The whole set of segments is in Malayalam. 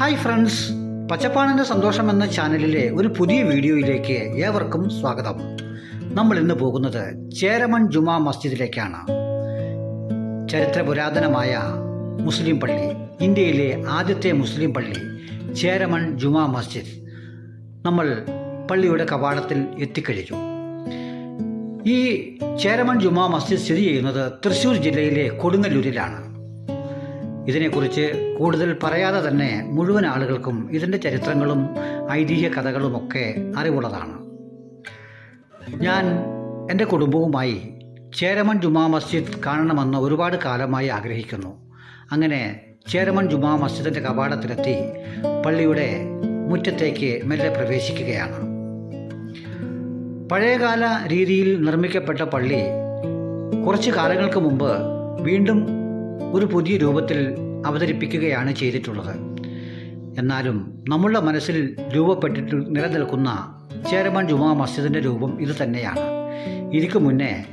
Hi friends. പച്ചപ്പാണിന്റെ സന്തോഷം എന്ന ചാനലിലെ ഒരു പുതിയ വീഡിയോയിലേക്ക് ഏവർക്കും സ്വാഗതം. നമ്മൾ ഇന്ന് പോകുന്നത് ചേരമൺ ജുമാ മസ്ജിദിലേക്കാണ്. ചരിത്ര പുരാതനമായ മുസ്ലിം പള്ളി ഇന്ത്യയിലെ ആദ്യത്തെ മുസ്ലിം പള്ളി ചേരമൺ ജുമാ മസ്ജിദ്. നമ്മൾ പള്ളിയുടെ കവാടത്തിൽ എത്തിക്കഴിഞ്ഞു. ഈ ചേരമൺ ജുമാ മസ്ജിദ് സ്ഥിതി ചെയ്യുന്നത് തൃശ്ശൂർ ജില്ലയിലെ കൊടുങ്ങല്ലൂരിലാണ്. ഇതിനെക്കുറിച്ച് കൂടുതൽ പറയാതെ തന്നെ മുഴുവൻ ആളുകൾക്കും ഇതിന്റെ ചരിത്രങ്ങളും ഐതിഹ്യ കഥകളുമൊക്കെ അറിവുള്ളതാണ്. ഞാൻ എന്റെ കുടുംബവുമായി ചേരമൺ ജുമാ മസ്ജിദ് കാണണമെന്ന് ഒരുപാട് കാലമായി ആഗ്രഹിക്കുന്നു. അങ്ങനെ ചേരമൺ ജുമാ മസ്ജിദിന്റെ കവാടത്തിലെത്തി പള്ളിയുടെ മുറ്റത്തേക്ക് മെല്ലെ പ്രവേശിക്കുകയാണ്. പഴയകാല രീതിയിൽ നിർമ്മിക്കപ്പെട്ട പള്ളി കുറച്ച് കാലങ്ങൾക്ക് മുമ്പ് വീണ്ടും ഒരു പുതിയ രൂപത്തിൽ അവതരിപ്പിക്കുകയാണ് ചെയ്തിട്ടുള്ളത്. എന്നാലും നമ്മളുടെ മനസ്സിൽ രൂപപ്പെട്ടിട്ട് നിലനിൽക്കുന്ന ചേരമാൻ ജുമാ മസ്ജിദിന്റെ രൂപം ഇത് തന്നെയാണ്. ഇതിക്ക് മുന്നേ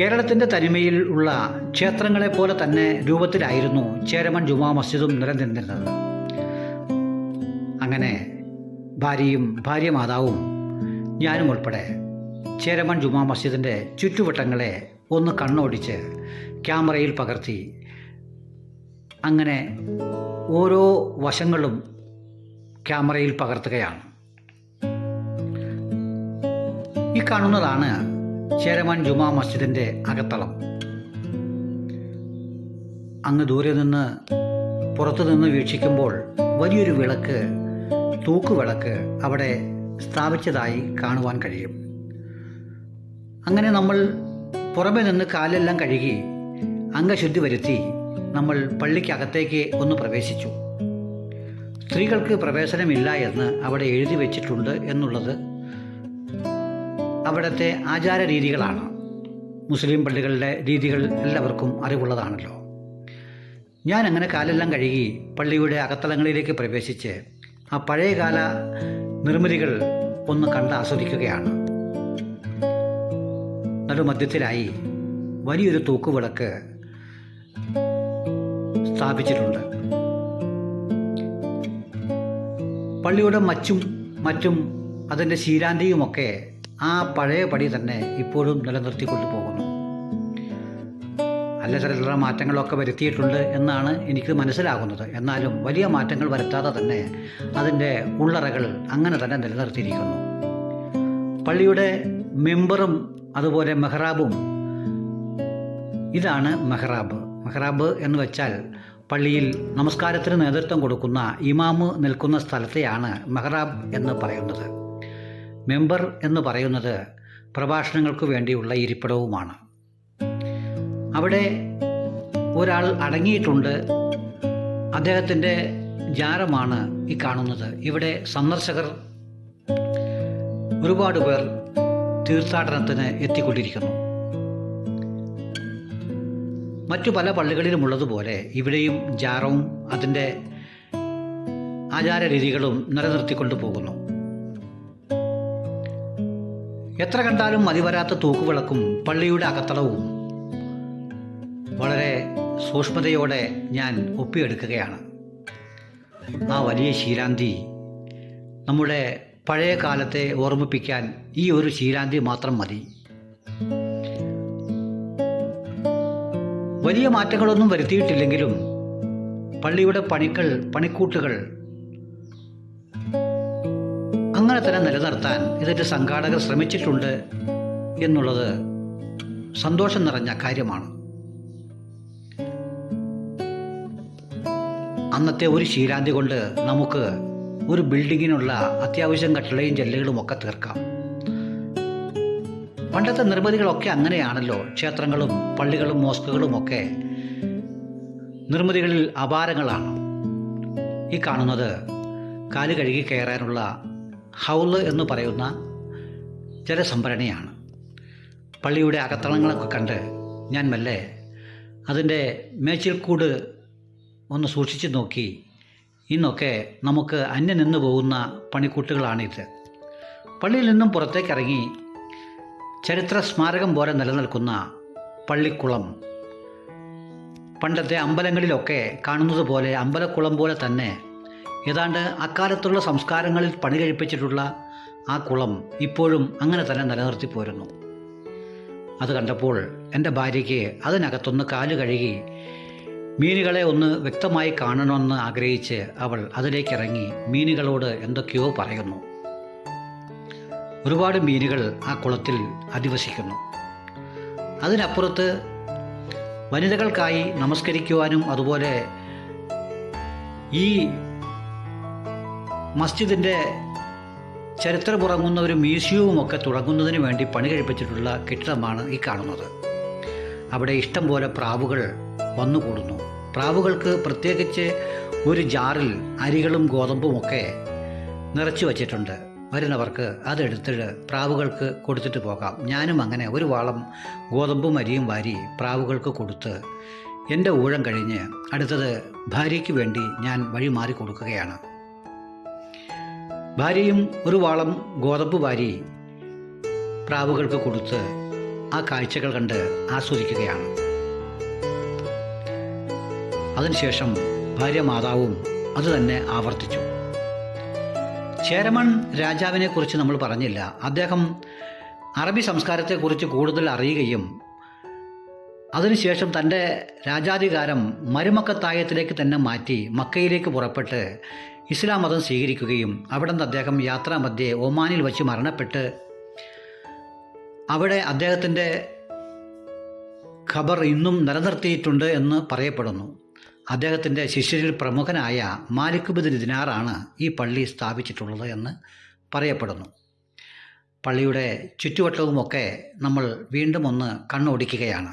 കേരളത്തിന്റെ തനിമയിൽ ഉള്ള ക്ഷേത്രങ്ങളെ പോലെ തന്നെ രൂപത്തിലായിരുന്നു ചേരമൺ ജുമാ മസ്ജിദും നിലനിന്നിരുന്നത്. അങ്ങനെ ഭാര്യയും ഭാര്യ മാതാവും ഞാനും ഉൾപ്പെടെ ചേരമൺ ജുമാ മസ്ജിദിന്റെ ചുറ്റുവട്ടങ്ങളെ ഒന്ന് കണ്ണോടിച്ച് ക്യാമറയിൽ പകർത്തി. അങ്ങനെ ഓരോ വശങ്ങളും ക്യാമറയിൽ പകർത്തുകയാണ്. ഈ കാണുന്നതാണ് ചേരമാൻ ജുമാ മസ്ജിദിന്റെ അകത്തളം. അങ്ങ് ദൂരെ നിന്ന് പുറത്തു നിന്ന് വീക്ഷിക്കുമ്പോൾ വലിയൊരു വിളക്ക് തൂക്കുവിളക്ക് അവിടെ സ്ഥാപിച്ചതായി കാണുവാൻ കഴിയും. അങ്ങനെ നമ്മൾ പുറമെ നിന്ന് കാലെല്ലാം കഴുകി അംഗശുദ്ധി വരുത്തി നമ്മൾ പള്ളിക്കകത്തേക്ക് ഒന്ന് പ്രവേശിച്ചു. സ്ത്രീകൾക്ക് പ്രവേശനമില്ല എന്ന് അവിടെ എഴുതി വച്ചിട്ടുണ്ട് എന്നുള്ളത് അവിടുത്തെ ആചാര രീതികളാണ് മുസ്ലിം പള്ളികളുടെ രീതികൾ എല്ലാവർക്കും അറിവുള്ളതാണല്ലോ. ഞാൻ അങ്ങനെ കാലെല്ലാം കഴുകി പള്ളിയുടെ അകത്തളങ്ങളിലേക്ക് പ്രവേശിച്ച് ആ പഴയകാല നിർമ്മിതികൾ ഒന്ന് കണ്ട് ആസ്വദിക്കുകയാണ്. നടുമധ്യത്തിലായി വലിയൊരു തൂക്കുവിളക്ക് സ്ഥാപിച്ചിട്ടുണ്ട്. പള്ളിയുടെ മച്ചും മറ്റും അതിന്റെ ശീലാന്തിയുമൊക്കെ ആ പഴയ പടി തന്നെ ഇപ്പോഴും നിലനിർത്തിക്കൊണ്ടു പോകുന്നു അല്ല ചില മാറ്റങ്ങളൊക്കെ വരുത്തിയിട്ടുണ്ട് എന്നാണ് എനിക്ക് മനസ്സിലാകുന്നത്. എന്നാലും വലിയ മാറ്റങ്ങൾ വരുത്താതെ തന്നെ അതിന്റെ ഉള്ളറകൾ അങ്ങനെ തന്നെ നിലനിർത്തിയിരിക്കുന്നു. പള്ളിയുടെ മെമ്പറും അതുപോലെ മെഹ്റാബും ഇതാണ് മെഹ്റാബ്. മെഹ്റാബ് എന്ന് വെച്ചാൽ പള്ളിയിൽ നമസ്കാരത്തിന് നേതൃത്വം കൊടുക്കുന്ന ഇമാമ് നിൽക്കുന്ന സ്ഥലത്തെയാണ് മെഹ്റാബ് എന്ന് പറയുന്നത്. മെമ്പർ എന്ന് പറയുന്നത് പ്രഭാഷണങ്ങൾക്ക് വേണ്ടിയുള്ള ഇരിപ്പിടവുമാണ്. അവിടെ ഒരാൾ അടങ്ങിയിട്ടുണ്ട്. അദ്ദേഹത്തിന്റെ ജാരമാണ് ഈ കാണുന്നത്. ഇവിടെ സന്ദർശകർ ഒരുപാട് പേർ തീർത്ഥാടനത്തിന് എത്തിക്കൊണ്ടിരിക്കുന്നു. മറ്റു പല പള്ളികളിലുമുള്ളതുപോലെ ഇവിടെയും ജാറവും അതിന്റെ ആചാര രീതികളും നിലനിർത്തിക്കൊണ്ടു പോകുന്നു എത്ര കണ്ടാലും മതിവരാത്ത തൂക്കുവിളക്കും പള്ളിയുടെ അകത്തളവും വളരെ സൂക്ഷ്മതയോടെ ഞാൻ ഒപ്പിയെടുക്കുകയാണ്. ആ വലിയ ശീലാന്തി നമ്മുടെ പഴയ കാലത്തെ ഓർമ്മിപ്പിക്കാൻ ഈ ഒരു ശീലാന്തി മാത്രം മതി. വലിയ മാറ്റങ്ങളൊന്നും വരുത്തിയിട്ടില്ലെങ്കിലും പള്ളിയുടെ പണികൾ പണിക്കൂട്ടുകൾ അങ്ങനെ തന്നെ നിലനിർത്താൻ ഇതിന്റെ സംഘാടകർ ശ്രമിച്ചിട്ടുണ്ട് എന്നുള്ളത് സന്തോഷം നിറഞ്ഞ കാര്യമാണ്. അന്നത്തെ ഒരു ശീലാന്തി കൊണ്ട് നമുക്ക് ഒരു ബിൽഡിങ്ങിനുള്ള അത്യാവശ്യം കട്ടിളയും ജെല്ലുകളും ഒക്കെ തീർക്കാം. പണ്ടത്തെ നിർമ്മിതികളൊക്കെ അങ്ങനെയാണല്ലോ. ക്ഷേത്രങ്ങളും പള്ളികളും മോസ്കുകളും ഒക്കെ നിർമ്മിതികളിൽ അപാരങ്ങളാണ്. ഈ കാണുന്നത് കാൽ കഴുകി കയറാനുള്ള ഹൗൾ എന്ന് പറയുന്ന ജലസംഭരണിയാണ്. പള്ളിയുടെ അകത്തളങ്ങളൊക്കെ കണ്ട് ഞാൻ മെല്ലെ അതിന്റെ മേച്ചിൽക്കൂട് ഒന്ന് സൂക്ഷിച്ചു നോക്കി. ഇന്നൊക്കെ നമുക്ക് അന്യം നിന്ന് പോകുന്ന പണിക്കൂട്ടുകളാണിത്. പള്ളിയിൽ നിന്നും പുറത്തേക്കിറങ്ങി ചരിത്ര സ്മാരകം പോലെ നിലനിൽക്കുന്ന പള്ളിക്കുളം. പണ്ടത്തെ അമ്പലങ്ങളിലൊക്കെ കാണുന്നത് പോലെ അമ്പലക്കുളം പോലെ തന്നെ ഏതാണ്ട് അക്കാലത്തുള്ള സംസ്കാരങ്ങളിൽ പണി കഴിപ്പിച്ചിട്ടുള്ള ആ കുളം ഇപ്പോഴും അങ്ങനെ തന്നെ നിലനിർത്തി പോരുന്നു. അത് കണ്ടപ്പോൾ എന്റെ ഭാര്യയ്ക്ക് അതിനകത്തൊന്ന് കാൽ കഴുകി മീനുകളെ ഒന്ന് വ്യക്തമായി കാണണമെന്ന് ആഗ്രഹിച്ച് അവൾ അതിലേക്കിറങ്ങി മീനുകളോട് എന്തൊക്കെയോ പറയുന്നു. ഒരുപാട് മീനുകൾ ആ കുളത്തിൽ അധിവസിക്കുന്നു. അതിനപ്പുറത്ത് വനിതകൾക്കായി നമസ്കരിക്കുവാനും അതുപോലെ ഈ മസ്ജിദിന്റെ ചരിത്രമുറങ്ങുന്ന ഒരു മ്യൂസിയവുമൊക്കെ തുടങ്ങുന്നതിന് വേണ്ടി പണി കഴിപ്പിച്ചിട്ടുള്ള കെട്ടിടമാണ് ഈ കാണുന്നത്. അവിടെ ഇഷ്ടം പോലെ പ്രാവുകൾ വന്നുകൂടുന്നു. പ്രാവുകൾക്ക് പ്രത്യേകിച്ച് ഒരു ജാറിൽ അരികളും ഗോതമ്പുമൊക്കെ നിറച്ചു വച്ചിട്ടുണ്ട്. വരുന്നവർക്ക് അതെടുത്തിട്ട് പ്രാവുകൾക്ക് കൊടുത്തിട്ട് പോകാം. ഞാനും അങ്ങനെ ഒരു വാളം ഗോതമ്പും അരിയും വാരി പ്രാവുകൾക്ക് കൊടുത്ത് എന്റെ ഊഴം കഴിഞ്ഞ് അടുത്തത് ഭാര്യയ്ക്ക് വേണ്ടി ഞാൻ വഴി മാറി കൊടുക്കുകയാണ്. ഭാര്യയും ഒരു വാളം ഗോതമ്പ് വാരി പ്രാവുകൾക്ക് കൊടുത്ത് ആ കാഴ്ചകൾ കണ്ട് ആസ്വദിക്കുകയാണ്. അതിനുശേഷം ഭാര്യ മാതാവും അതുതന്നെ ആവർത്തിച്ചു. ചേരമൺ രാജാവിനെ കുറിച്ച് നമ്മൾ പറഞ്ഞില്ല. അദ്ദേഹം അറബി സംസ്കാരത്തെക്കുറിച്ച് കൂടുതൽ അറിയുകയും അതിനുശേഷം തന്റെ രാജാധികാരം മരുമക്കത്തായത്തിലേക്ക് തന്നെ മാറ്റി മക്കയിലേക്ക് പുറപ്പെട്ട് ഇസ്ലാം മതം സ്വീകരിക്കുകയും അവിടെ നിന്ന് അദ്ദേഹം യാത്രാമധ്യേ ഒമാനിൽ വച്ച് മരണപ്പെട്ട് അവിടെ അദ്ദേഹത്തിന്റെ ഖബർ ഇന്നും നിലനിർത്തിയിട്ടുണ്ട് എന്ന് പറയപ്പെടുന്നു. അദ്ദേഹത്തിന്റെ ശിഷ്യരിൽ പ്രമുഖനായ മാലിക് ബിൻ ദിനാറാണ് ഈ പള്ളി സ്ഥാപിച്ചിട്ടുള്ളത് എന്ന് പറയപ്പെടുന്നു. പള്ളിയുടെ ചുറ്റുവട്ടവുമൊക്കെ നമ്മൾ വീണ്ടും ഒന്ന് കണ്ണോടിക്കുകയാണ്.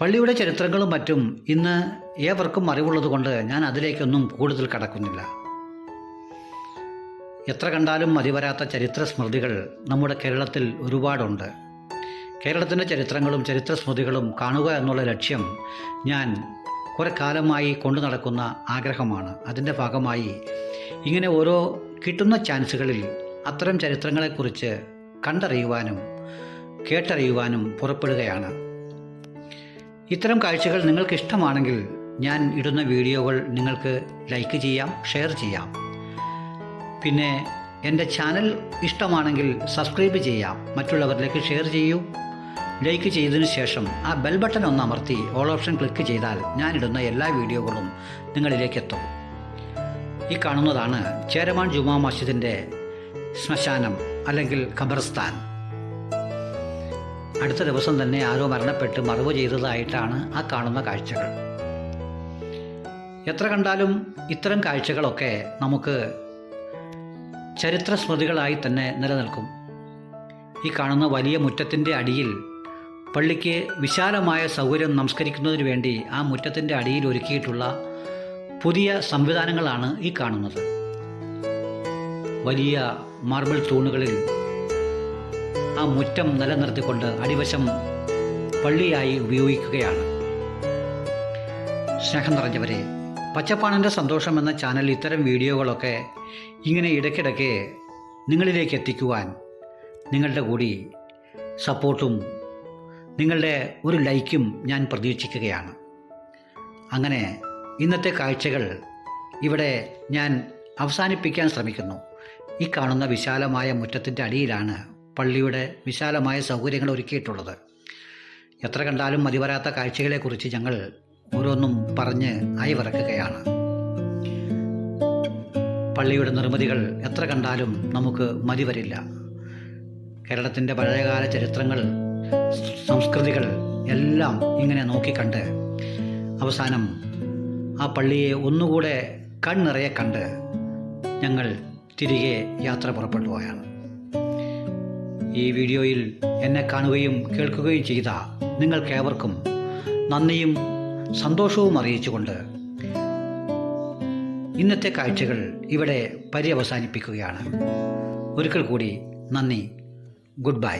പള്ളിയുടെ ചരിത്രങ്ങളും മറ്റും ഇന്ന് ഏവർക്കും അറിവുള്ളതുകൊണ്ട് ഞാൻ അതിലേക്കൊന്നും കൂടുതൽ കടക്കുന്നില്ല. എത്ര കണ്ടാലും മതിവരാത്ത ചരിത്ര സ്മൃതികൾ നമ്മുടെ കേരളത്തിൽ ഒരുപാടുണ്ട്. കേരളത്തിന്റെ ചരിത്രങ്ങളും ചരിത്ര സ്മൃതികളും കാണുക എന്നുള്ള ലക്ഷ്യം ഞാൻ കുറേ കാലമായി കൊണ്ടു നടക്കുന്ന ആഗ്രഹമാണ്. അതിന്റെ ഭാഗമായി ഇങ്ങനെ ഓരോ കിട്ടുന്ന ചാൻസുകളിൽ അത്തരം ചരിത്രങ്ങളെക്കുറിച്ച് കണ്ടറിയുവാനും കേട്ടറിയുവാനും പുറപ്പെടുകയാണ്. ഇത്തരം കാഴ്ചകൾ നിങ്ങൾക്ക് ഇഷ്ടമാണെങ്കിൽ ഞാൻ ഇടുന്ന വീഡിയോകൾ നിങ്ങൾക്ക് ലൈക്ക് ചെയ്യാം ഷെയർ ചെയ്യാം. പിന്നെ എന്റെ ചാനൽ ഇഷ്ടമാണെങ്കിൽ സബ്സ്ക്രൈബ് ചെയ്യാം. മറ്റുള്ളവരിലേക്ക് ഷെയർ ചെയ്യൂ. ലൈക്ക് ചെയ്തതിനു ശേഷം ആ ബെൽ ബട്ടൺ ഒന്ന് അമർത്തി ഓൾ ഓപ്ഷൻ ക്ലിക്ക് ചെയ്താൽ ഞാനിടുന്ന എല്ലാ വീഡിയോകളും നിങ്ങളിലേക്ക് എത്തും. ഈ കാണുന്നതാണ് ചേരമാൻ ജുമാ മസ്ജിദിന്റെ ശ്മശാനം അല്ലെങ്കിൽ ഖബർസ്ഥാൻ. അടുത്ത ദിവസം തന്നെ ആരോ മരണപ്പെട്ട് മറവ് ചെയ്തതായിട്ടാണ് ആ കാണുന്ന കാഴ്ചകൾ. എത്ര കണ്ടാലും ഇത്തരം കാഴ്ചകളൊക്കെ നമുക്ക് ചരിത്ര സ്മൃതികളായി തന്നെ നിലനിൽക്കും. ഈ കാണുന്ന വലിയ മുറ്റത്തിന്റെ അടിയിൽ പള്ളിക്ക് വിശാലമായ സൗകര്യം നമസ്കരിക്കുന്നതിന് വേണ്ടി ആ മുറ്റത്തിന്റെ അടിയിൽ ഒരുക്കിയിട്ടുള്ള പുതിയ സംവിധാനങ്ങളാണ് ഈ കാണുന്നത്. വലിയ മാർബിൾ തൂണുകളിൽ ആ മുറ്റം നിലനിർത്തിക്കൊണ്ട് അടിവശം പള്ളിയായി ഉപയോഗിക്കുകയാണ്. സ്നേഹം നിറഞ്ഞവരെ പച്ചപ്പാണന്റെ സന്തോഷം എന്ന ചാനൽ ഇത്തരം വീഡിയോകളൊക്കെ ഇങ്ങനെ ഇടയ്ക്കിടയ്ക്ക് നിങ്ങളിലേക്ക് എത്തിക്കുവാൻ നിങ്ങളുടെ കൂടി സപ്പോർട്ടും നിങ്ങളുടെ ഒരു ലൈക്കും ഞാൻ പ്രതീക്ഷിക്കുകയാണ്. അങ്ങനെ ഇന്നത്തെ കാഴ്ചകൾ ഇവിടെ ഞാൻ അവസാനിപ്പിക്കാൻ ശ്രമിക്കുന്നു. ഈ കാണുന്ന വിശാലമായ മുറ്റത്തിന്റെ അടിയിലാണ് പള്ളിയുടെ വിശാലമായ സൗകര്യങ്ങൾ ഒരുക്കിയിട്ടുള്ളത്. എത്ര കണ്ടാലും മതിവരാത്ത കാഴ്ചകളെക്കുറിച്ച് ഞങ്ങൾ ഓരോന്നും പറഞ്ഞ് അയവിറക്കുകയാണ് പള്ളിയുടെ നിർമ്മിതികൾ എത്ര കണ്ടാലും നമുക്ക് മതിവരില്ല. കേരളത്തിന്റെ പഴയകാല ചരിത്രങ്ങൾ സംസ്കൃതികൾ എല്ലാം ഇങ്ങനെ നോക്കിക്കണ്ട് അവസാനം ആ പള്ളിയെ ഒന്നുകൂടെ കണ്ണിറയെ കണ്ട് ഞങ്ങൾ തിരികെ യാത്ര പുറപ്പെട്ടു പോയാണ്. ഈ വീഡിയോയിൽ എന്നെ കാണുകയും കേൾക്കുകയും ചെയ്ത നിങ്ങൾക്കേവർക്കും നന്ദിയും സന്തോഷവും അറിയിച്ചുകൊണ്ട് ഇന്നത്തെ കാഴ്ചകൾ ഇവിടെ പര്യവസാനിപ്പിക്കുകയാണ്. ഒരിക്കൽ കൂടി നന്ദി. Good bye.